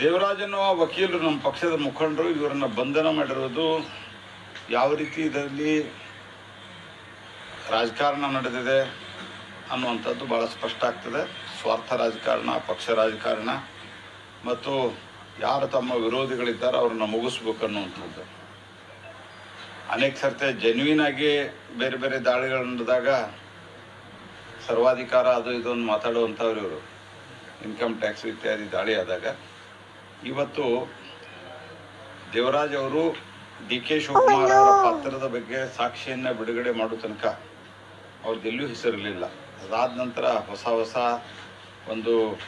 ದೇವರಾಜ್ ಅನ್ನುವ ವಕೀಲರು ನಮ್ಮ ಪಕ್ಷದ ಮುಖಂಡರು, ಇವರನ್ನ ಬಂಧನ ಮಾಡಿರೋದು ಯಾವ ರೀತಿ ಇದರಲ್ಲಿ ರಾಜಕಾರಣ ನಡೆದಿದೆ ಅನ್ನುವಂಥದ್ದು ಭಾಳ ಸ್ಪಷ್ಟ ಆಗ್ತದೆ. ಸ್ವಾರ್ಥ ರಾಜಕಾರಣ, ಪಕ್ಷ ರಾಜಕಾರಣ ಮತ್ತು ಯಾರು ತಮ್ಮ ವಿರೋಧಿಗಳಿದ್ದಾರೋ ಅವ್ರನ್ನ ಮುಗಿಸ್ಬೇಕು ಅನ್ನುವಂಥದ್ದು. ಅನೇಕ ಸರ್ತಿ ಜೆನ್ಯೂನ್ ಆಗಿ ಬೇರೆ ಬೇರೆ ದಾಳಿಗಳು ನಡೆದಾಗ ಸರ್ವಾಧಿಕಾರ ಅದು ಇದು ಮಾತಾಡುವಂಥವ್ರು ಇವರು. ಇನ್ಕಮ್ ಟ್ಯಾಕ್ಸ್ ಇತ್ಯಾದಿ ದಾಳಿ ಆದಾಗ, ಇವತ್ತು ದೇವರಾಜ್ ಅವರು ಡಿ ಕೆ ಶಿವಕುಮಾರ್ ಅವರ ಪಾತ್ರದ ಬಗ್ಗೆ ಸಾಕ್ಷಿಯನ್ನ ಬಿಡುಗಡೆ ಮಾಡೋ ತನಕ ಅವ್ರದ್ದೆಲ್ಲೂ ಹೆಸರಿರಲಿಲ್ಲ. ಅದಾದ ನಂತರ ಹೊಸ ಹೊಸ ಒಂದು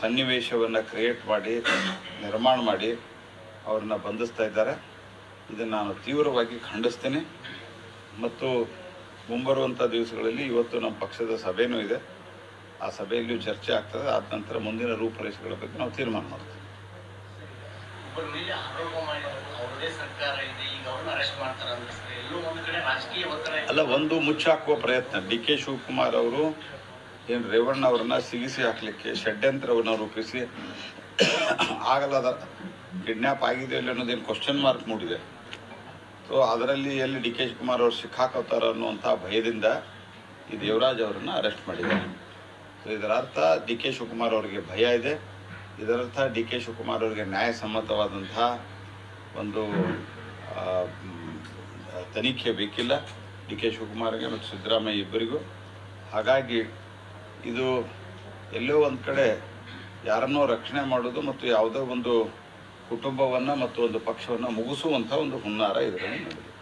ಸನ್ನಿವೇಶವನ್ನು ಕ್ರಿಯೇಟ್ ಮಾಡಿ, ನಿರ್ಮಾಣ ಮಾಡಿ ಅವ್ರನ್ನ ಬಂಧಿಸ್ತಾ ಇದ್ದಾರೆ. ಇದನ್ನು ನಾನು ತೀವ್ರವಾಗಿ ಖಂಡಿಸ್ತೇನೆ. ಮತ್ತು ಮುಂಬರುವಂಥ ದಿವಸಗಳಲ್ಲಿ ಇವತ್ತು ನಮ್ಮ ಪಕ್ಷದ ಸಭೆಯೂ ಇದೆ. ಆ ಸಭೆಯಲ್ಲಿಯೂ ಚರ್ಚೆ ಆಗ್ತದೆ. ಆದ ನಂತರ ಮುಂದಿನ ರೂಪರೇಷೆಗಳ ಬಗ್ಗೆ ನಾವು ತೀರ್ಮಾನ ಮಾಡ್ತೀವಿ. ಅಲ್ಲ ಒಂದು ಮುಚ್ಚಾಕುವ ಪ್ರಯತ್ನ. ಡಿ ಕೆ ಶಿವಕುಮಾರ್ ಅವರು ಏನು ರೇವಣ್ಣ ಅವರನ್ನ ಸಿಗಿಸಿ ಹಾಕಲಿಕ್ಕೆ ಷಡ್ಯಂತ್ರವನ್ನು ರೂಪಿಸಿ ಆಗಲ್ಲದ ಕಿಡ್ನ್ಯಾಪ್ ಆಗಿದೆ ಇಲ್ಲ ಅನ್ನೋದೇನು ಕ್ವಶನ್ ಮಾರ್ಕ್ ಮೂಡಿದೆ. ಸೊ ಅದರಲ್ಲಿ ಎಲ್ಲಿ ಡಿ ಕೆ ಶಿವಕುಮಾರ್ ಅವರು ಸಿಕ್ಕಾಕೋತಾರ ಅನ್ನುವಂಥ ಭಯದಿಂದ ಈ ದೇವರಾಜ್ ಅವರನ್ನು ಅರೆಸ್ಟ್ ಮಾಡಿದ್ದಾರೆ. ಇದರ ಅರ್ಥ ಡಿ ಕೆ ಶಿವಕುಮಾರ್ ಅವರಿಗೆ ಭಯ ಇದೆ. ಇದರರ್ಥ ಡಿ ಕೆ ಶಿವಕುಮಾರ್ ಅವರಿಗೆ ನ್ಯಾಯಸಮ್ಮತವಾದಂತಹ ಒಂದು ತನಿಖೆ ಬೇಕಿಲ್ಲ ಡಿ ಕೆ ಶಿವಕುಮಾರ್ಗೆ ಮತ್ತು ಸಿದ್ದರಾಮಯ್ಯ ಇಬ್ಬರಿಗೂ. ಹಾಗಾಗಿ ಇದು ಎಲ್ಲೋ ಒಂದು ಕಡೆ ಯಾರನ್ನೋ ರಕ್ಷಣೆ ಮಾಡೋದು ಮತ್ತು ಯಾವುದೋ ಒಂದು ಕುಟುಂಬವನ್ನು ಮತ್ತು ಒಂದು ಪಕ್ಷವನ್ನು ಮುಗಿಸುವಂಥ ಒಂದು ಹುನ್ನಾರ ಇದರಲ್ಲಿ ನಡೆದಿದೆ.